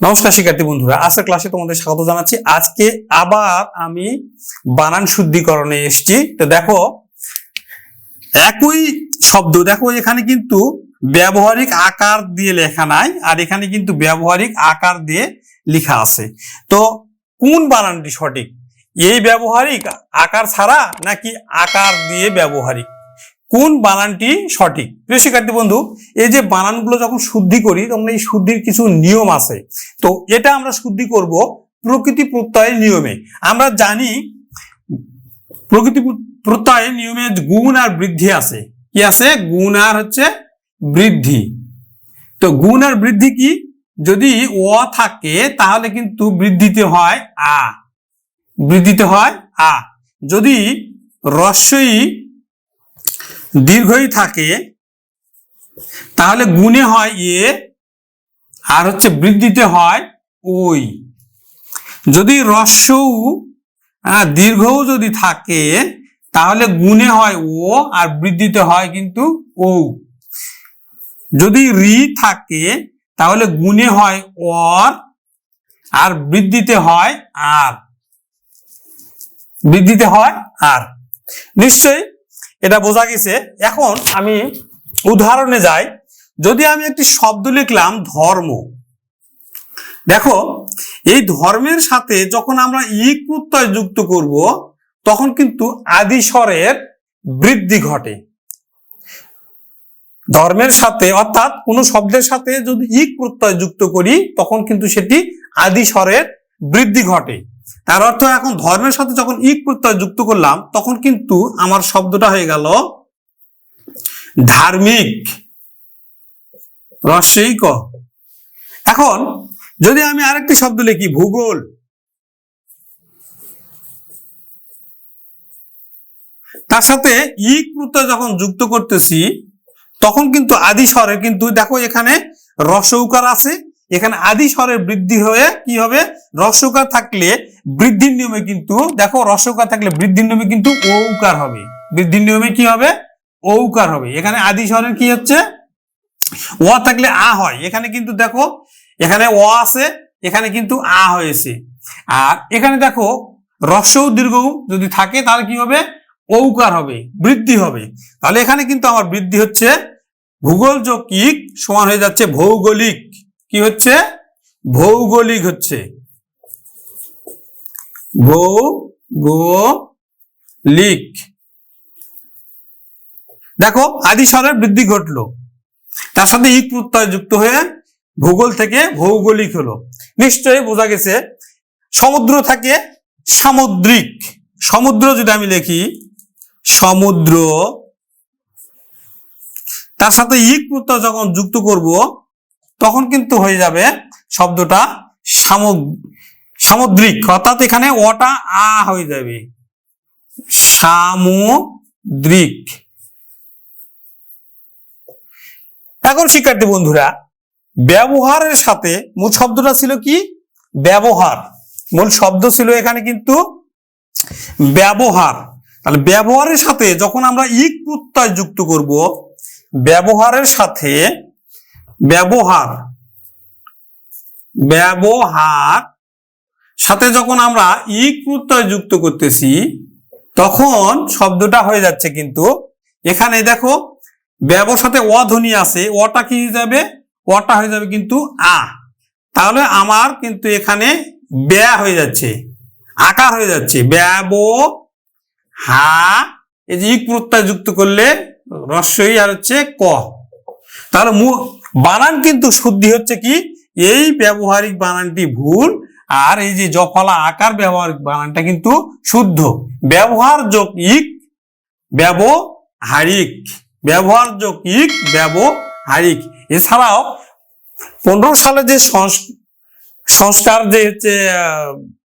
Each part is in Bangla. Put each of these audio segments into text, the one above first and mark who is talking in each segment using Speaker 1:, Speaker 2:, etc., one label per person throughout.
Speaker 1: নমস্কার, শিক্ষার্থী বন্ধুরা, আজকের ক্লাসে তোমাদের স্বাগত জানাচ্ছি। আজকে আবার আমি বানান শুদ্ধিকরণে এসেছি। তো দেখো, একই শব্দ, দেখো এখানে কিন্তু ব্যবহারিক আকার দিয়ে লেখা নাই, আর এখানে কিন্তু ব্যবহারিক আকার দিয়ে লেখা আছে। তো কোন বানানটি সঠিক? এই ব্যবহারিক আকার ছাড়া নাকি আকার দিয়ে ব্যবহারিক? কোন বানানটি সঠিক? প্রিয় শিক্ষার্থী বন্ধু, এই যে বানানগুলো যখন শুদ্ধি করি, তখন এই শুদ্ধির কিছু নিয়ম আছে। তো এটা আমরা শুদ্ধি করব প্রকৃতি প্রত্যয়ের নিয়মে। আমরা জানি প্রকৃতি প্রত্যয়ের নিয়মে গুণ আর বৃদ্ধি আছে। কি আছে? গুণ আর হচ্ছে বৃদ্ধি। তো গুণ আর বৃদ্ধি কি? যদি অ থাকে, তাহলে কিন্তু বৃদ্ধিতে হয় আ। বৃদ্ধিতে হয় আ। যদি রস্যই দীর্ঘই থাকে তাহলে গুণে হয় এ আর হচ্ছে বৃদ্ধিতে হয় ওই। যদি রস্যউ আহ, দীর্ঘও যদি থাকে তাহলে গুণে হয় ও আর বৃদ্ধিতে হয় কিন্তু ও। যদি রি থাকে তাহলে গুণে হয় অর আর বৃদ্ধিতে হয় আর। বৃদ্ধিতে হয় আর। নিশ্চয়ই এটা বোঝা গেছে। এখন আমি উদাহরণে যাই। যদি আমি একটি শব্দ লিখলাম ধর্ম, দেখো, এই ধর্মের সাথে যখন আমরা ইক প্রত্যয় যুক্ত করব, তখন কিন্তু আদি স্বরের বৃদ্ধি ঘটে। ধর্মের সাথে, অর্থাৎ কোনো শব্দের সাথে যদি ইক প্রত্যয় যুক্ত করি, তখন কিন্তু সেটি আদি স্বরের বৃদ্ধি ঘটে। তার অর্থ এখন ধর্মের সাথে যখন ইক প্রত্যয় যুক্ত করলাম, তখন কিন্তু আমার শব্দটা হয়ে গেল ধার্মিক। রস্যই ক এখন যদি আমি আরেকটি শব্দ লিখি, ভূগোল। তার সাথে ইক প্রত্যয় যখন যুক্ত করতেছি, তখন কিন্তু আদি স্বরে কিন্তু দেখো এখানে রসৌকার আছে এখানে আদি স্বরের বৃদ্ধি হয়ে কি হবে? রসৌকার থাকলে বৃদ্ধির নিয়মে কিন্তু, দেখো রসৌকার থাকলে বৃদ্ধির নিয়মে কিন্তু ঔকার হবে। বৃদ্ধির নিয়মে কি হবে? ঔকার হবে। এখানে আদি স্বরের কি হচ্ছে? ও থাকলে আ হয়। এখানে কিন্তু দেখো, এখানে অ আছে, এখানে কিন্তু আ হয়েছে। আর এখানে দেখো রস্যও দীর্ঘ যদি থাকে তাহলে কি হবে? ঔকার হবে, বৃদ্ধি হবে। তাহলে এখানে কিন্তু আমার বৃদ্ধি হচ্ছে ভূগোল যোগ সমান হয়ে যাচ্ছে ভৌগোলিক। কি হচ্ছে? ভৌগোলিক হচ্ছে। ভৌগোলিক। দেখো আদি স্বরের বৃদ্ধি ঘটলো। তার সাথে ইক প্রত্যয় যুক্ত হয়ে ভূগোল থেকে ভৌগোলিক হলো। নিশ্চয়ই বোঝা গেছে, সমুদ্র থাকে সামুদ্রিক। সমুদ্র যদি আমি লিখি, সমুদ্র। তার সাথে ইক প্রত্যয় যখন যুক্ত করব তখন কিন্তু হয়ে যাবে শব্দটা সামুদ- সামুদ্রিক, অর্থাৎ এখানে ওটা আ হয়ে যাবে। সামুদ্রিক। এখন শিক্ষার্থী বন্ধুরা, ব্যবহারের সাথে মূল শব্দটা ছিল কি? ব্যবহার। মূল শব্দ ছিল এখানে কিন্তু ব্যবহার। তাহলে ব্যবহারের সাথে যখন আমরা ইক প্রত্যয় যুক্ত করব, ব্যবহারের সাথে ব্যবহার। ব্যবহার। সাথে যখন আমরা ইক প্রত্যয় যুক্ত করতেছি, তখন শব্দটা হয়ে যাচ্ছে কিন্তু। এখানে দেখো, ব্যবর সাথে অ ধ্বনি আছে, অটা কি হয়ে যাবে? অটা হয়ে যাবে কিন্তু আ। তাহলে আমার কিন্তু এখানে ব্যা হয়ে যাচ্ছে আকার হয়ে যাচ্ছে। ব্যব হা এই যে ইক প্রত্যয় যুক্ত করলে রস্যই আর হচ্ছে ক। তাহলে বানান কিন্তু শুদ্ধি হচ্ছে কি? এই ব্যবহারিক বানানটি ভুল আর এই যে জফলা আকার ব্যবহারিক বানানটা কিন্তু শুদ্ধ। ব্যবহার যোগ ইক ব্যবহারিক। ব্যবহার যোগ ইক ব্যবহারিক। এছাড়াও পনেরো সালে যে সংস- সংস্কার যে হচ্ছে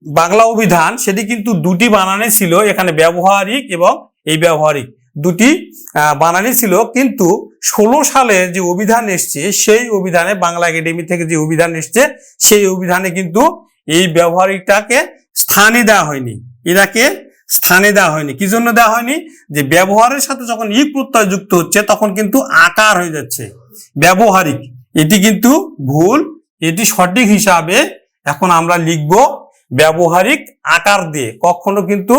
Speaker 1: বাংলা অভিধান, সেটি কিন্তু দুটি বানানে ছিল, এখানে ব্যবহারিক এবং এই ব্যবহারিক। দুটি আহ, বানানই ছিল। কিন্তু ষোলো সালে যে অভিধান এসছে সেই অভিধানে বাংলা একাডেমি থেকে যে অভিধান এসছে সেই অভিধানে কিন্তু এই ব্যবহারিকটাকে স্থানে দেওয়া হয়নি। এটাকে স্থানে দেওয়া হয়নি। কি জন্য দেওয়া হয়নি? যে ব্যবহারের সাথে যখন ই প্রত্যয় যুক্ত হচ্ছে তখন কিন্তু আকার হয়ে যাচ্ছে। ব্যবহারিক এটি কিন্তু ভুল এটি সঠিক হিসাবে এখন আমরা লিখব ব্যবহারিক আকার দিয়ে। কখনো কিন্তু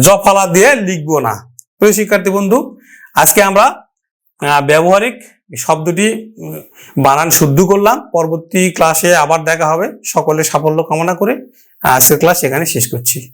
Speaker 1: জফলা দিয়ে লিখব না। প্রিয় শিক্ষার্থী বন্ধু, আজকে আমরা ব্যবহারিক শব্দটি বানান শুদ্ধ করলাম। পরবর্তী ক্লাসে আবার দেখা হবে। সকলে সাফল্য কামনা করে আজকের ক্লাস এখানে শেষ করছি।